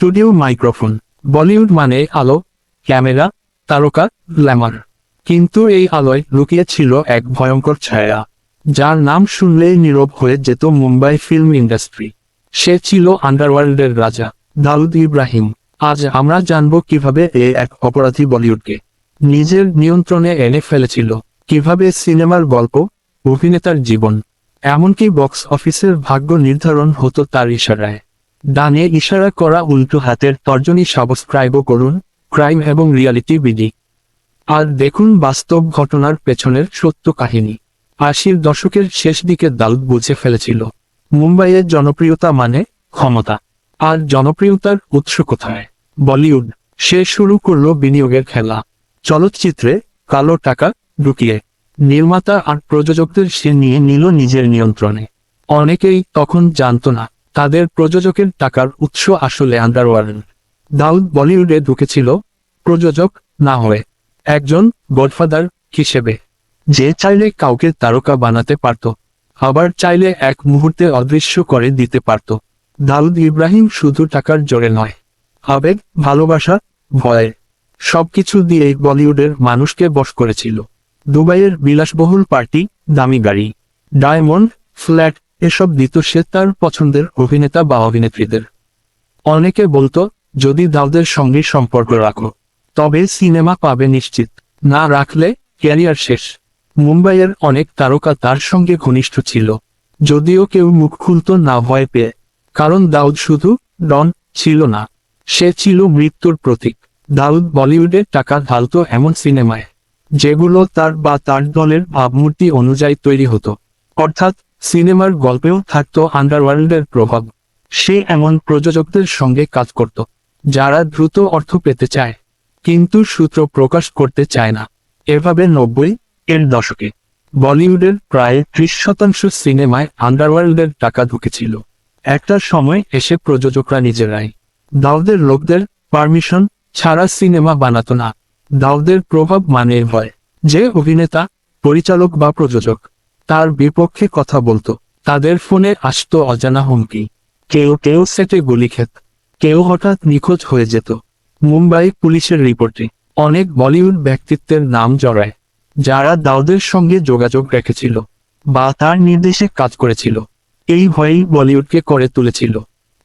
Studio microphone. Bollywood মানে আলো, camera, তারকা, গ্ল্যামার। কিন্তু এই আলোয় লুকিয়ে ছিল এক ভয়ঙ্কর ছায়া, যার নাম শুনলেই নীরব হয়ে যেত মুম্বাই ফিল্ম ইন্ডাস্ট্রি। সে ছিল আন্ডারওয়ার্ল্ডের রাজা, দাউদ ইব্রাহিম। আজ আমরা জানব কীভাবে এ এক অপরাধী বলিউডকে নিজের নিয়ন্ত্রণে এনে ফেলেছিল, কীভাবে সিনেমার গল্প, অভিনেতার জীবন, এমনকি বক্স অফিসের ভাগ্য নির্ধারণ হতো তার ইশারায়। ডানে ইশারা করা উল্টো হাতের তর্জনী সাবস্ক্রাইবও করুন, ক্রাইম এবং রিয়ালিটি বিডি। আর দেখুন বাস্তব ঘটনার পেছনের সত্য কাহিনী। আশির দশকের শেষ দিকে দাউদ বুঝে ফেলেছিল। মুম্বাইয়ের জনপ্রিয়তা মানে ক্ষমতা। আর জনপ্রিয়তার উৎস কোথায়? বলিউড। সে শুরু করল বিনিয়োগের খেলা। চলচ্চিত্রে কালো টাকা ঢুকিয়ে। নির্মাতা আর প্রযোজকদের সে নিয়ে নিল নিজের নিয়ন্ত্রণে। অনেকেই তখন জানতো না তাদের প্রযোজকের টাকার উৎস আসলে আন্ডারওয়ার্ল্ড দাউদ বলিউডে ঢুকেছিল, প্রযোজক না হয়ে, একজন গডফাদার হিসেবে। যে চাইলে কাউকে তারকা বানাতে পারত, আবার চাইলে এক মুহূর্তে অদৃশ্য করে দিতে পারত। দাউদ ইব্রাহিম শুধু টাকার জোরে নয়, আবেগ, ভালোবাসা, ভয়, সবকিছু দিয়েই বলিউডের মানুষকে বশ করেছিল। দুবাইয়ের বিলাসবহুল পার্টি, দামি গাড়ি, ডায়মন্ড, ফ্ল্যাট এসব দিত সে তার পছন্দের অভিনেতা বা অভিনেত্রীদের। অনেকে বলতো, যদি দাউদের সঙ্গে সম্পর্ক রাখো, তবে সিনেমা পাবে নিশ্চিত। না রাখলে, ক্যারিয়ার শেষ। মুম্বাইয়ের অনেক তারকা তার সঙ্গে ঘনিষ্ঠ ছিল। যদিও কেউ মুখ খুলত না ভয় পেয়ে। কারণ দাউদ শুধু ডন ছিল না, সে ছিল মৃত্যুর প্রতীক। দাউদ বলিউডে টাকা ঢালত এমন সিনেমায়, যেগুলো তার বা তার দলের ভাবমূর্তি অনুযায়ী তৈরি হতো। অর্থাৎ সিনেমার গল্পেও থাকত আন্ডারওয়ার্ল্ডের প্রভাব। সে এমন প্রযোজকদের সঙ্গে কাজ করত, যারা দ্রুত অর্থ পেতে চায়, কিন্তু সূত্র প্রকাশ করতে চায় না। এভাবে নব্বই এর দশকে বলিউডের প্রায় ত্রিশ শতাংশ সিনেমায় আন্ডারওয়ার্ল্ডের টাকা ঢুকেছিল। একটা সময় এসে প্রযোজকরা নিজেরাই দাউদের লোকদের পারমিশন ছাড়া সিনেমা বানাতো না। দাউদের প্রভাব মানে ভয়, যে অভিনেতা, পরিচালক বা প্রযোজক। তার বিপক্ষে কথা বলতো। তাদের ফোনে আসতো অজানা হুমকি। কেউ কেউ সেটে গুলি খেত। কেউ হঠাৎ নিখোঁজ হয়ে যেত। মুম্বাই পুলিশের রিপোর্টে অনেক বলিউড ব্যক্তিত্বের নাম জড়ায়, যারা দাউদের সঙ্গে যোগাযোগ রেখেছিল বা তার নির্দেশে কাজ করেছিল। এই ভয়েই বলিউডকে করে তুলেছিল।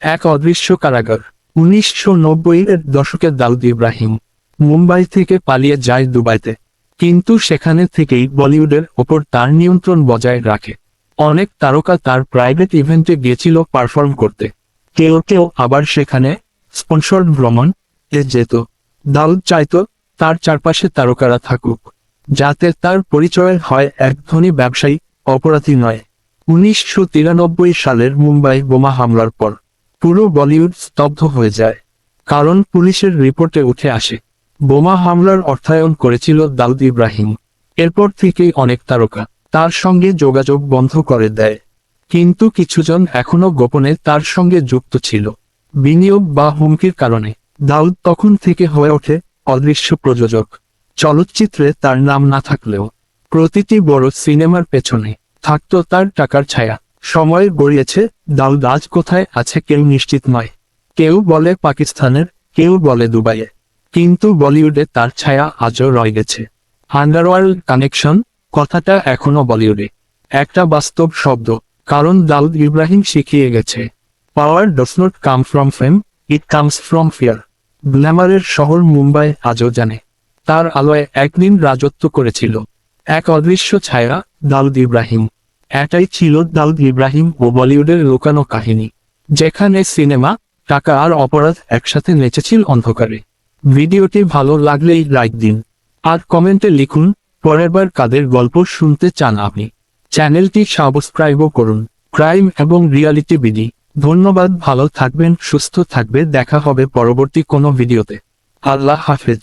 এক অদৃশ্য কারাগার। উনিশশো নব্বই এর দশকে দাউদ ইব্রাহিম মুম্বাই থেকে পালিয়ে যায় দুবাইতে। কিন্তু সেখানে থেকেই বলিউডের ওপর তার নিয়ন্ত্রণ বজায় রাখে। অনেক তারকা তার প্রাইভেট ইভেন্টে গিয়েছিল পারফর্ম করতে। কেউ কেউ আবার সেখানে স্পন্সর ভ্রমণ এ যেত। দাউদ চাইতো তার চারপাশে তারকারা থাকুক, যাতে তার পরিচয় হয় এক ধনী ব্যবসায়ী অপরাধী নয়। উনিশশো সালের মুম্বাই বোমা হামলার পর পুরো বলিউড স্তব্ধ হয়ে যায়, কারণ পুলিশের রিপোর্টে উঠে আসে বোমা হামলার অর্থায়ন করেছিল দাউদ ইব্রাহিম। এরপর থেকেই অনেক তারকা তার সঙ্গে যোগাযোগ বন্ধ করে দেয়। কিন্তু কিছুজন এখনও গোপনে তার সঙ্গে যুক্ত ছিল। বিনিয়োগ বা হুমকির কারণে দাউদ তখন থেকে হয়ে ওঠে অদৃশ্য প্রযোজক। চলচ্চিত্রে তার নাম না থাকলেও প্রতিটি বড় সিনেমার পেছনে থাকতো তার টাকার ছায়া। সময় গড়িয়েছে, দাউদ আজ কোথায় আছে কেউ নিশ্চিত নয়। কেউ বলে পাকিস্তানের, কেউ বলে দুবাইয়ে। কিন্তু বলিউডে তার ছায়া আজও রয়ে গেছে। আন্ডারওয়ার্ল্ড কানেকশন, কথাটা এখনও বলিউডে। একটা বাস্তব শব্দ, কারণ দাউদ ইব্রাহিম শিখিয়ে গেছে। Power does not come from fame it comes from fear গ্ল্যামারের শহর মুম্বাই আজও জানে। তার আলোয় একদিন রাজত্ব করেছিল। এক অদৃশ্য ছায়া, দাউদ ইব্রাহিম। এটাই ছিল দাউদ ইব্রাহিম ও বলিউডের লুকানো কাহিনী। যেখানে সিনেমা, টাকা আর অপরাধ একসাথে নেচেছিল অন্ধকারে। ভিডিওটি ভালো লাগলেই লাইক দিন। আর কমেন্টে লিখুন, পরের বার কাদের গল্প শুনতে চান আপনি। চ্যানেলটি সাবস্ক্রাইবও করুন। ক্রাইম এবং রিয়ালিটি বিধি। ধন্যবাদ, ভালো থাকবেন, সুস্থ থাকবে, দেখা হবে পরবর্তী কোনো ভিডিওতে। আল্লাহ হাফেজ।